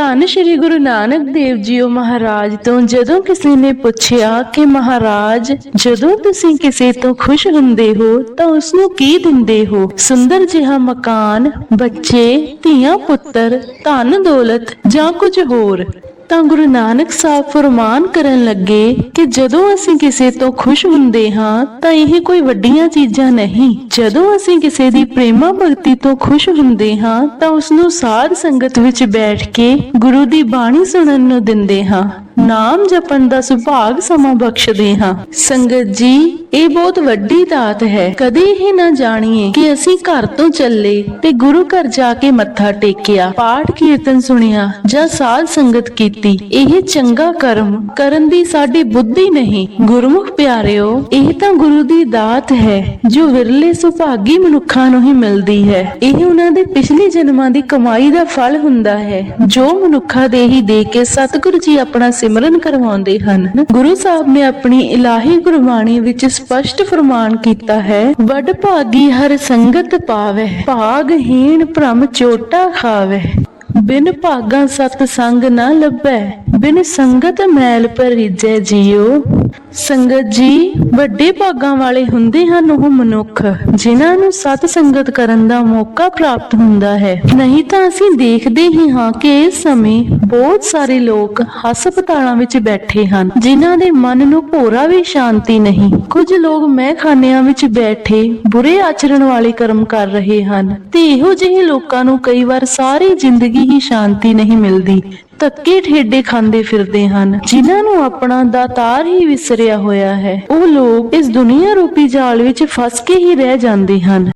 ਧੰਨ ਸ਼੍ਰੀ ਗੁਰੂ ਨਾਨਕ ਦੇਵ ਜੀਓ ਮਹਾਰਾਜ ਤੋਂ ਜਦੋਂ ਕਿਸੇ ਨੇ ਪੁੱਛਿਆ ਕਿ ਮਹਾਰਾਜ, ਜਦੋਂ ਤੁਸੀਂ ਕਿਸੇ ਤੋਂ ਖੁਸ਼ ਹੁੰਦੇ ਹੋ ਤਾਂ ਉਸ ਨੂੰ ਕੀ ਦਿੰਦੇ ਹੋ? ਸੁੰਦਰ ਜਿਹਾ ਮਕਾਨ, ਬੱਚੇ, ਧੀਆਂ, ਪੁੱਤਰ, ਧਨ, ਦੌਲਤ ਜਾਂ ਕੁਝ ਹੋਰ। ਤਾਂ ਗੁਰੂ ਨਾਨਕ ਸਾਹਿਬ ਫਰਮਾਨ ਕਰਨ ਲੱਗੇ ਕਿ ਜਦੋਂ ਅਸੀਂ ਕਿਸੇ ਤੋਂ ਖੁਸ਼ ਹੁੰਦੇ ਹਾਂ, ਤਾਂ ਇਹ ਕੋਈ ਵੱਡੀਆਂ ਚੀਜ਼ਾਂ ਨਹੀਂ। ਜਦੋਂ ਅਸੀਂ ਕਿਸੇ ਦੀ ਪ੍ਰੇਮਾ ਭਗਤੀ ਤੋਂ ਖੁਸ਼ ਹੁੰਦੇ ਹਾਂ, ਤਾਂ ਉਸ ਨੂੰ ਸਾਧ ਸੰਗਤ ਵਿੱਚ ਬੈਠ ਕੇ ਗੁਰੂ ਦੀ ਬਾਣੀ ਸੁਣਨ ਨੂੰ ਦਿੰਦੇ ਹਾਂ। ਨਾਮ ਜਪਣ ਦਾ ਸੁਭਾਗ ਸਮਾਂ ਬਖਸ਼ਦੇ ਹਾਂ। ਸੰਗਤ ਜੀ, ਇਹ ਬਹੁਤ ਵੱਡੀ ਦਾਤ ਹੈ। ਕਦੇ ਇਹ ਨਾ ਜਾਣੀਏ ਕਿ ਅਸੀਂ ਘਰ ਤੋਂ ਚੱਲੇ ਤੇ ਗੁਰੂ ਘਰ ਜਾ ਕੇ ਮੱਥਾ ਟੇਕਿਆ, ਪਾਠ ਕੀਰਤਨ ਸੁਣਿਆ ਜਾਂ ਸਾਧ ਸੰਗਤ ਕੀਤੀ। ਇਹ ਚੰਗਾ ਕਰਮ ਕਰਨ ਦੀ ਸਾਡੀ ਬੁੱਧੀ ਨਹੀਂ। ਗੁਰਮੁਖ ਪਿਆਰਿਓ, ਇਹ ਤਾਂ ਗੁਰੂ ਦੀ ਦਾਤ ਹੈ, ਜੋ ਵਿਰਲੇ ਸੁਭਾਗੀ ਮਨੁੱਖਾਂ ਨੂੰ ਹੀ ਮਿਲਦੀ ਹੈ। ਇਹ ਉਹਨਾਂ ਦੇ ਪਿਛਲੇ ਜਨਮਾਂ ਦੀ ਕਮਾਈ ਦਾ ਫਲ ਹੁੰਦਾ ਹੈ, ਜੋ ਮਨੁੱਖਾਂ ਦੇ ਹੀ ਦੇ ਕੇ ਸਤਿਗੁਰੂ ਜੀ ਆਪਣਾ ਸਿਮਰਨ ਕਰਵਾਉਂਦੇ ਹਨ। ਗੁਰੂ ਸਾਹਿਬ ਨੇ ਆਪਣੀ ਇਲਾਹੀ ਗੁਰਬਾਣੀ ਵਿੱਚ ਸਪਸ਼ਟ ਫਰਮਾਨ ਕੀਤਾ ਹੈ, ਵੱਡ ਭਾਗੀ ਹਰ ਸੰਗਤ ਪਾਵੈ, ਭਾਗਹੀਣ ਭ੍ਰਮ ਚੋਟਾ ਖਾਵੈ। ਬਿਨ ਭਾਗਾ ਸਤ ਸੰਗ ਨਾ ਲੱਭੈ, ਬਿਨ ਸੰਗਤ ਮੈਲ ਭਰੀਜੈ ਜੀਓ। ਸੰਗਤ ਜੀ, ਵੱਡੇ ਭਾਗਾਂ ਵਾਲੇ ਹੁੰਦੇ ਹਨ ਉਹ ਮਨੁੱਖ, ਜਿਨ੍ਹਾਂ ਨੂੰ ਸਤ ਸੰਗਤ ਕਰਨ ਦਾ ਮੌਕਾ ਪ੍ਰਾਪਤ ਹੁੰਦਾ ਹੈ। ਨਹੀਂ ਤਾਂ ਅਸੀਂ ਦੇਖਦੇ ਹੀ ਹਾਂ ਕਿ ਇਸ ਸਮੇਂ ਬਹੁਤ ਸਾਰੇ ਲੋਕ ਹਸਪਤਾਲਾਂ ਵਿੱਚ ਬੈਠੇ ਹਨ, ਜਿਨ੍ਹਾਂ ਦੇ ਮਨ ਨੂੰ ਭੋਰਾ ਵੀ ਸ਼ਾਂਤੀ ਨਹੀਂ। ਕੁਝ ਲੋਕ ਮਹਿਖਾਨਿਆਂ ਵਿੱਚ ਬੈਠੇ ਬੁਰੇ ਆਚਰਣ ਵਾਲੇ ਕਰਮ ਕਰ ਰਹੇ ਹਨ ਤੇ ਇਹੋ ਜਿਹੇ ਲੋਕਾਂ ਨੂੰ ਕਈ ਵਾਰ ਸਾਰੀ ਜ਼ਿੰਦਗੀ ਹੀ ਸ਼ਾਂਤੀ ਨਹੀਂ ਮਿਲਦੀ। ਤੱਕੇ ਠੇਡੇ ਖਾਂਦੇ ਫਿਰਦੇ ਹਨ, ਜਿਨ੍ਹਾਂ ਨੂੰ ਆਪਣਾ ਦਾਤਾਰ ਹੀ ਵਿਸਰ ਵਿਸਰਿਆ ਹੋਇਆ ਹੈ। ਉਹ ਲੋਕ ਇਸ ਦੁਨੀਆ ਰੂਪੀ ਜਾਲ ਵਿੱਚ ਫਸ ਕੇ ਹੀ ਰਹਿ ਜਾਂਦੇ ਹਨ।